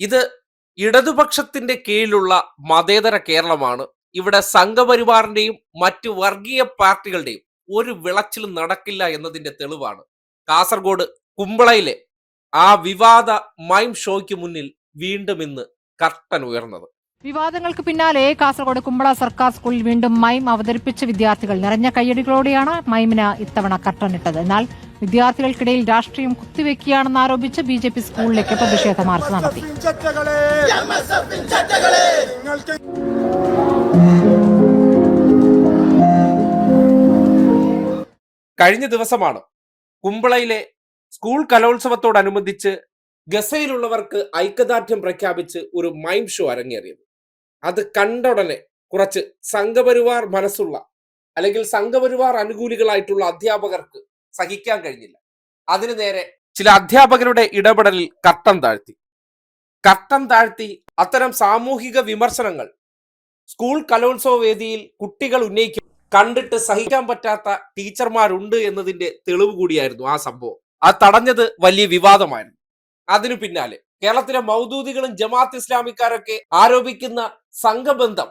ഇത് ഇടതുപക്ഷത്തിന്റെ കീഴിലുള്ള മതേതര കേരളമാണ്. ഇവിടെ സംഘപരിവാറിന്റെയും മറ്റു വർഗീയ പാർട്ടികളുടെയും ഒരു വിളച്ചിലും നടക്കില്ല എന്നതിന്റെ തെളിവാണ്. കാസർഗോഡ് കുമ്പളയിലെ ആ വിവാദ മൈം ഷോയ്ക്ക് മുന്നിൽ വീണ്ടും ഇന്ന് കർട്ടൻ ഉയർന്നത്. വിവാദങ്ങൾക്ക് പിന്നാലെ കാസർഗോഡ് കുമ്പള സർക്കാർ സ്കൂളിൽ വീണ്ടും മൈം അവതരിപ്പിച്ച വിദ്യാർത്ഥികൾ നിറഞ്ഞ കയ്യടികളോടെയാണ് മൈമിന് ഇത്തവണ കർട്ടനിട്ടത് എന്നാൽ വിദ്യാർത്ഥികൾക്കിടയിൽ രാഷ്ട്രീയം കുത്തിവെക്കുകയാണെന്ന് ആരോപിച്ച് ബി ജെ പി സ്കൂളിലേക്ക് പ്രതിഷേധ മാർച്ച് നടത്തി. കഴിഞ്ഞ ദിവസമാണ് കുമ്പളയിലെ സ്കൂൾ കലോത്സവത്തോടനുബന്ധിച്ച് ഗസയിലുള്ളവർക്ക് ഐക്യദാർഢ്യം പ്രഖ്യാപിച്ച് ഒരു മൈം ഷോ അരങ്ങേറിയത്. അത് കണ്ടുടനെ കുറച്ച് സംഘപരിവാർ മനസ്സുള്ള അല്ലെങ്കിൽ സംഘപരിവാർ അനുകൂലികളായിട്ടുള്ള അധ്യാപകർക്ക് സഹിക്കാൻ കഴിഞ്ഞില്ല. അതിനു നേരെ ചില അധ്യാപകരുടെ ഇടപെടലിൽ കട്ടം താഴ്ത്തി. കട്ടം താഴ്ത്തി അത്തരം സാമൂഹിക വിമർശനങ്ങൾ സ്കൂൾ കലോത്സവ വേദിയിൽ കുട്ടികൾ ഉന്നയിക്കും. കണ്ടിട്ട് സഹിക്കാൻ പറ്റാത്ത ടീച്ചർമാരുണ്ട് എന്നതിന്റെ തെളിവ് കൂടിയായിരുന്നു ആ സംഭവം. അത് തടഞ്ഞത് വലിയ വിവാദമായിരുന്നു. അതിനു പിന്നാലെ കേരളത്തിലെ മൗദൂദികളും ജമാഅത്ത് ഇസ്ലാമിക്കാരൊക്കെ ആരോപിക്കുന്ന സംഘബന്ധം